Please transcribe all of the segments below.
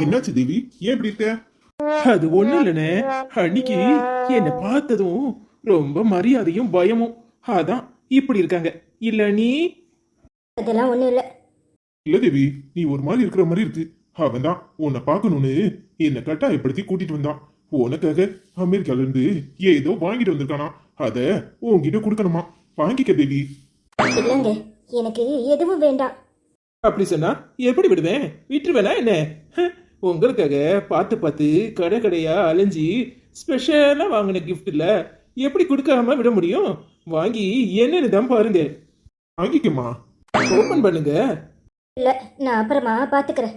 என்னாச்சு தேவி? ஏன் இப்படி இருக்க? அது ஒண்ணு இல்லனே அன்னைக்கு என்னை பார்த்ததும் ரொம்ப மரியாதையும் பயமும். அதான் இப்படி இருக்காங்க. இல்ல நீ? அதெல்லாம் ஒண்ணும் இல்ல. இல்ல தேவி நீ ஒரு மாதிரி இருக்கிற மாதிரி இருக்கு. அவன் தான் உன்னை பார்க்கணும்னு என்னை கட்டாயப்படுத்தி கூட்டிட்டு வந்தான். உனக்காக அமெரிக்கால இருந்து ஏதோ வாங்கிட்டு வந்திருக்கானா? அத உன்கிட்ட கொடுக்கணுமா? வாங்கிக்க தேவி. இல்லைங்க எனக்கு எதுவும் வேண்டாம். அப்படி சொன்னா எப்படி விடுவேன்? விட்டுருவேனா என்ன? ஹ, உங்களுக்காக பார்த்து பார்த்து கடை கடையா அலைஞ்சி ஸ்பெஷலா வாங்கின கிஃப்ட் இல்ல எப்படி கொடுக்காம விட முடியும்? வாங்கி என்னன்னு தான் பாருங்க வாங்கிக்கம்மா ஓபன் பண்ணுங்க. இல்ல நான் அப்புறமா பாத்துக்கிறேன்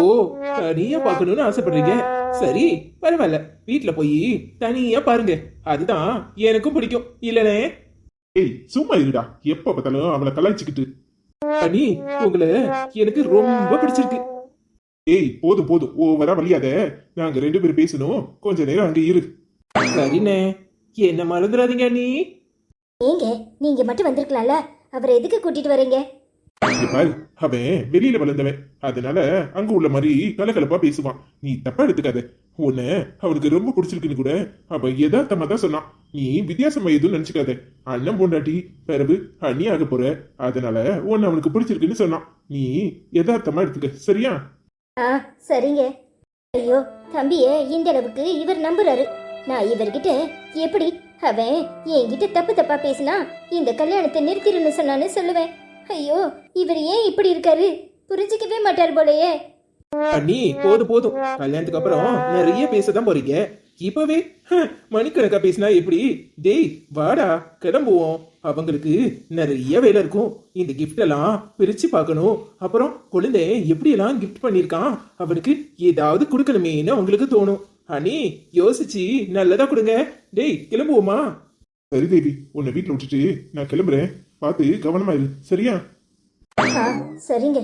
ஓ தனியா பார்க்கணும்னு ஆசைப்படுறீங்க. சரி பரவாயில்ல. வீட்ல போய் தனியா பாருங்க. அதுதான் எனக்கும் பிடிக்கும். இல்லனே? ஏய் சும்மா இருடா. எப்ப பார்த்தாலும் அவளை கலாய்ச்சிக்கிட்டு. அனி உங்களை எனக்கு ரொம்ப பிடிச்சிருக்கு. ஏய் போதும் போதும் ஓவரா வழியாத நாங்க ரெண்டு பேரும் பேசணும். கொஞ்ச நேரம் அங்க இரு. சரிண்ணே என்ன மறந்துடாதீங்க அண்ணி. ஏங்க நீங்க மட்டும் வந்திருக்கலாம்ல? அவரை எதுக்கு கூட்டிட்டு வரீங்க? பாரு அவன் வெளியில வளர்ந்தவன். அதனால அங்க உள்ள மாதிரி கலகலப்பா பேசுவான். நீ தப்பா எடுத்துக்காத. உன்னை அவனுக்கு ரொம்ப பிடிச்சிருக்குன்னு கூட அவ யதார்த்தமா தான் சொன்னான். நீ வித்தியாசமா எதுவும் நினைச்சுக்காத. அண்ணன் பொண்டாட்டி பிறகு அண்ணி ஆக போற. அதனால உன்னை அவனுக்கு பிடிச்சிருக்குன்னு சொன்னான். நீ யதார்த்தமா எடுத்துக்க. சரியா? ஆ சரிங்க. ஐயோ தம்பிய இந்த அளவுக்கு இவர் நம்புறாரு. நான் இவர்கிட்ட எப்படி? அவன் என்கிட்ட தப்பு தப்பா பேசினா இந்த கல்யாணத்தை நிறுத்திடுன்னு சொன்னான்னு சொல்லுவேன். ஐயோ இவர் ஏன் இப்படி இருக்காரு? புரிஞ்சுக்கவே மாட்டார் போலயே. அண்ணி போதும் போதும். கல்யாணத்துக்கு அப்புறம் நிறைய பேசதான் போறீங்க. இப்பவே ஹ, மணிக்கணக்கா பேசினா எப்படி? டேய் வாடா கிளம்புவோம். அவங்களுக்கு நிறைய வேலை இருக்கும். இந்த gift எல்லாம் பிரிச்சு பார்க்கணும். அப்புறம் குழந்தை எப்படி எல்லாம் கிஃப்ட் பண்ணிருக்கான் அவனுக்கு ஏதாவது கொடுக்கணுமேன்னு அவங்களுக்கு தோணும். அண்ணி யோசிச்சு நல்லதா கொடுங்க. டேய் கிளம்புவோமா? சரி தேவி உன்னை வீட்டுல விட்டுட்டு நான் கிளம்புறேன். பார்த்து கவனமா இரு. சரியா? சரிங்க.